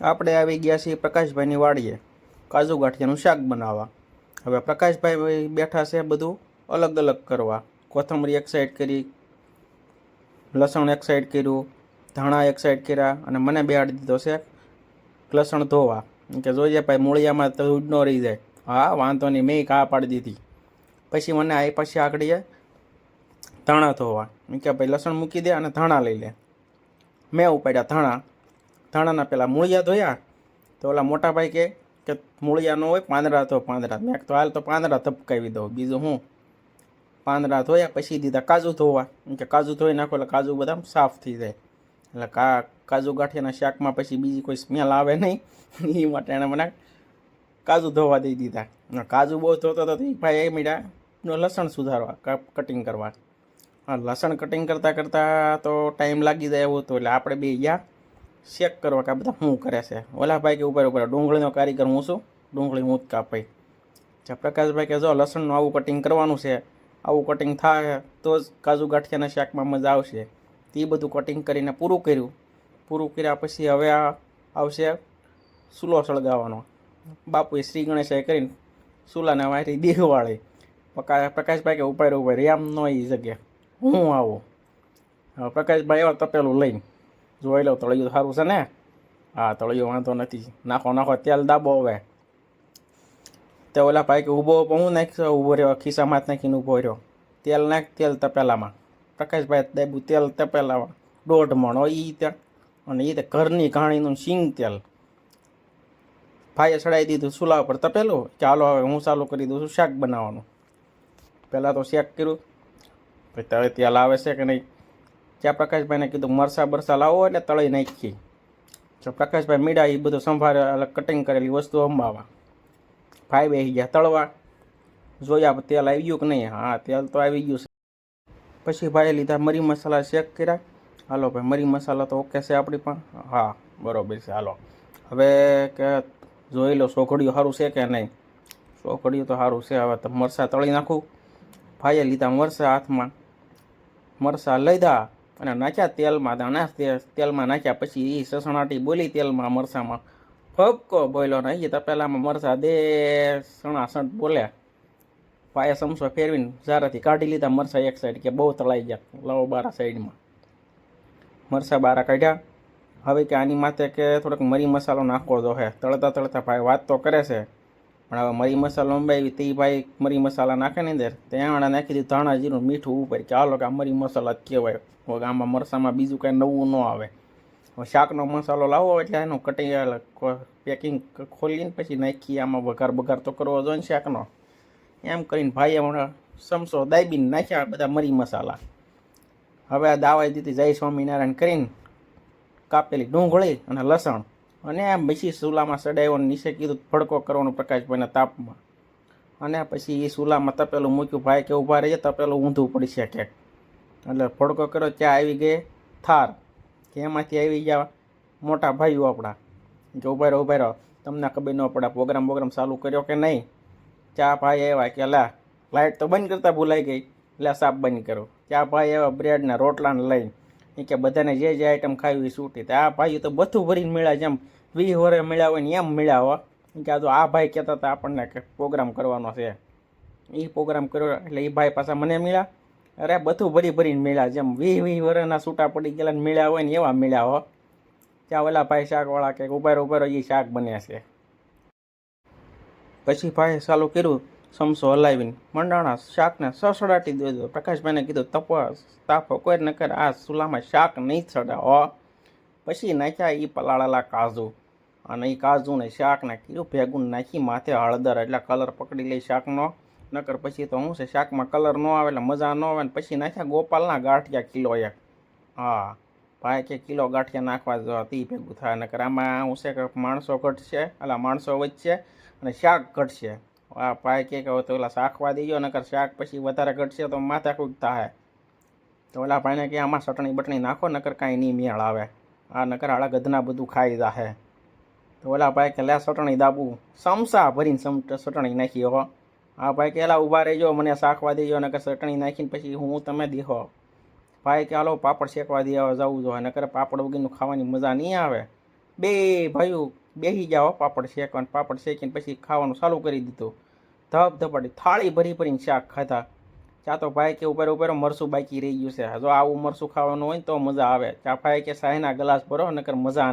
આપણે આવી ગયા છીએ પ્રકાશભાઈની વાડીએ, કાજુ ગાંઠિયાનું શાક બનાવવા. હવે પ્રકાશભાઈ બેઠા છે બધું અલગ અલગ કરવા. કોથમરી એક સાઈડ કરી, લસણ એક સાઈડ કર્યું, ધાણા એક સાઈડ કર્યા અને મને બેહાડી દીધો છે લસણ ધોવા. કે જોઈએ ભાઈ, મૂળિયામાં તો ઉડનો રહી જાય. હા, વાંધો નહીં, મેં કા પાડી દીધી. પછી મને આ પછી આગળીએ ધાણા ધોવા. કે ભાઈ, લસણ મૂકી દે અને ધાણા લઈ લે. મેં ઉપાડ્યા ધાણા. ધાણાના પેલા મૂળિયા ધોયા તો ઓલા મોટા ભાઈ કે કે મૂળિયા ન હોય, પાંદડા તો પાંદડા. મેં તો હાલ તો પાંદડા ધપકાવી દઉં. બીજું હું? પાંદડા ધોયા, પછી દીધા કાજુ ધોવા. કે કાજુ ધોઈ નાખો એટલે કાજુ બધા સાફ થઈ જાય. એટલે કા, કાજુ ગાંઠિયાના શાકમાં પછી બીજી કોઈ સ્મેલ આવે નહીં. એ માટે એણે મને કાજુ ધોવા દઈ દીધા. કાજુ બહુ ધોતો તો એ ભાઈ એ મીડા લસણ સુધારવા કટિંગ કરવા. હા લસણ કટિંગ કરતાં કરતાં તો ટાઈમ લાગી જાય એવું હતું એટલે આપણે બે ગયા ચેક કરવા કે આ બધા શું કરે છે. ઓલા ભાઈ કે ઉપર ઉપર. ડુંગળીનો કારીગર હું છું. ડુંગળી હું જ કાપાઈ અચ્છા, પ્રકાશભાઈ કે જો લસણનું આવું કટિંગ કરવાનું છે, આવું કટિંગ થાય તો જ કાજુ ગાંઠિયાના શાકમાં મજા આવશે. તે બધું કટિંગ કરીને પૂરું કર્યું. પૂરું કર્યા પછી હવે આ આવશે સૂલો સળગાવવાનો. બાપુએ શ્રી ગણેશાએ કરીને સૂલાને વાંચી દેહવાળી. પ્રકાશભાઈ કે ઉપર ઉપર. રેમ ન એ જગ્યા. હું આવું? હવે પ્રકાશભાઈ, એવા તપેલું લઈને. જોઈ લઉં, તળિયું સારું છે ને? હા, તળિયું વાંધો નથી. નાખો નાખો, તેલ દાબો હવે. તે ઓલા ભાઈ કે ઊભો હું નાખી ઊભો રહ્યો, ખિસ્સામાં જ નાખીને ઊભો રહ્યો. તેલ નાખ, તેલ તપેલામાં. પ્રકાશભાઈ દાબ્યું તેલ તપેલામાં. દોઢ મણ એ ત્યાં અને એ તે ઘરની ઘાણીનું સિંગ તેલ. ભાઈએ ચડાવી દીધું ચૂલા ઉપર તપેલું. ચાલો હવે હું ચાલુ કરી દઉં છું શાક બનાવવાનું. પહેલાં તો શેક કર્યું. પછી હવે તેલ આવે છે કે નહીં? ત્યાં પ્રકાશભાઈને કીધું મરસા બરસા લાવો એટલે તળી નાખી જો પ્રકાશભાઈ મીડા એ બધું સંભાળે કટિંગ કરેલી વસ્તુ અંબાવા. ભાઈ બેસી ગયા તળવા. જોયા તેલ આવી ગયું કે નહીં? હા, તેલ તો આવી ગયું છે. પછી ભાઈએ લીધા મરી મસાલા શેક કર્યા. હાલો ભાઈ, મરી મસાલા તો ઓકે છે આપણી પણ. હા, બરોબર છે, હાલો. હવે કે જોઈ લો સોઘડિયું સારું છે કે નહીં? સોઘડિયું તો સારું છે, હવે તો મરચાં તળી નાખું. ભાઈએ લીધા મરસા હાથમાં. મરચાં લીધા અને નાખ્યા તેલમાં દાણા તેલમાં નાખ્યા પછી એ સસણાટી બોલી તેલમાં મરસામાં ફબકો બોલ્યો ને એ તપેલામાં મરસા દે સણાસણ બોલ્યા. પાયા સમસો ફેરવીને જારાથી કાઢી લીધા મરસા એક સાઈડ કે બહુ તળાઈ ગયા લાવો બારા સાઈડમાં મરસા બારા કાઢ્યા. હવે કે આની માથે કે થોડોક મરી મસાલો નાખવો જો હે તળતા તળતા ભાઈ વાત તો કરે છે. પણ હવે મરી મસાલો અંબાવી તે ભાઈ મરી મસાલા નાખે ને અંદર ત્યાં નાખી દીધું ધાણા જીરું, મીઠું ઉપર. કે હાલો કે આ મરી મસાલા જ કહેવાય. હવે આમાં મરસામાં બીજું કાંઈ નવું ન આવે. શાકનો મસાલો લાવો એટલે એનું કટિંગ પેકિંગ ખોલીને પછી નાખી આમાં વઘાર બઘાર તો કરવો જોઈએ ને શાકનો. એમ કરીને ભાઈએ હમણાં સમસો દાબીને નાખ્યા બધા મરી મસાલા. હવે આ દાવાઈ દીધી જય સ્વામિનારાયણ કરીને કાપેલી ડુંગળી અને લસણ. અને એમ પછી ચૂલામાં સડાયો નીચે કીધું ભડકો કરવાનો પ્રકાશભાઈના તાપમાં. અને પછી એ ચૂલામાં તપેલું મૂક્યું, ભાઈ કે ઊભા રહીએ તપેલું ઊંધું પડશે ક્યાંક એટલે ભડકો કર્યો, ત્યાં આવી ગઈ થાર, કે એમાંથી આવી ગયા મોટા ભાઈઓ આપણા. કે ઊભા રહો ઊભા રહો. તમને ખબર ન પડે, પ્રોગ્રામ પ્રોગ્રામ ચાલુ કર્યો કે નહીં? ચા ભાઈ આવ્યા કે, લા લાઇટ તો બંધ કરતાં ભૂલાઈ ગઈ. એટલે સાપ બંધ કરો. ચા ભાઈ આવ્યા બ્રેડના રોટલાને લઈને. એ કે, બધાને જે જે આઈટમ ખાવી એ છૂટી આ ભાઈ તો બધું ભરીને મેળા જેમ વીસ વરે મળ્યા હોય ને એમ મળ્યા હોય કે આ તો આ ભાઈ કહેતા હતા આપણને કે પ્રોગ્રામ કરવાનો છે. એ પ્રોગ્રામ કર્યો એટલે એ ભાઈ પાછા મને મળ્યા. અરે બધું ભરી ભરીને મળ્યા. જેમ વીસ વીસ વરના છૂટા પડી ગયેલા મળ્યા હોય ને એવા મળ્યા હો. ત્યાં ઓલા ભાઈ શાકવાળા કે ઉભાર ઉભેરો એ શાક બન્યા છે. પછી ભાઈ ચાલુ કર્યું, સમસો હલાવીને. મંડાણા શાકને સસડાટી દો પ્રકાશભાઈને કીધું, તપસ, તાપો કોઈ કરે આ ચૂલામાં શાક નહીં સડા હો પછી નાખ્યા એ પલાળેલા કાજુ. અને એ કાજુ ને કીધું, ભેગું નાખી માથે હળદર, એટલે કલર પકડી લઈ શાકનો. નકર પછી તો શું છે, શાકમાં કલર ન આવે એટલે મજા ન આવે ને પછી નાખ્યા ગોપાલના ગાંઠિયા કિલો એક. હા, ભાઈ કે કિલો ગાંઠિયા નાખવા જો તી ભેગું થાય. નકર આમાં શું છે કે માણસો ઘટશે એટલે માણસો વધશે અને શાક ઘટશે. આ ભાઈ કે હવે તો ઓલા શાકવા દેજો, નકર શાક પછી વધારે ઘટશે તો માથા કૂક થાય. તો ઓલા ભાઈને કે આમાં ચટણી બટણી નાખો, નકર કાંઈ નહીં મેળ આવે. આ નકર આળા ગધના બધું ખાઈ જાહે. તો ઓલા ભાઈ કે, લે, ચટણી દાબું. સમસા ભરીને સમ, ચટણી નાખી, હો. આ ભાઈ કે, એલા, ઊભા રહેજો, મને શાકવા દેજો, નકર ચટણી નાખીને પછી હું તમે દેહો. ભાઈ કે, હાલો, પાપડ શેકવા દે જવું જોઈએ નકર પાપડ વગરનું ખાવાની મજા નહીં આવે. બે ભાઈઓ બેસી જાઓ પાપડ શેકવાનું. પાપડ શેકીને પછી ખાવાનું ચાલુ કરી દીધું. ધબ ધપાટી થાળી ભરી ભરીને શાક ખાધા. ચા તો ભાઈ કે ઉપર ઉપર મરસું બાકી રહી ગયું છે. જો આવું મરસું ખાવાનું હોય તો મજા આવે. ચા ભાઈ કે શાહીના ગ્લાસ ભરો, નકર મજા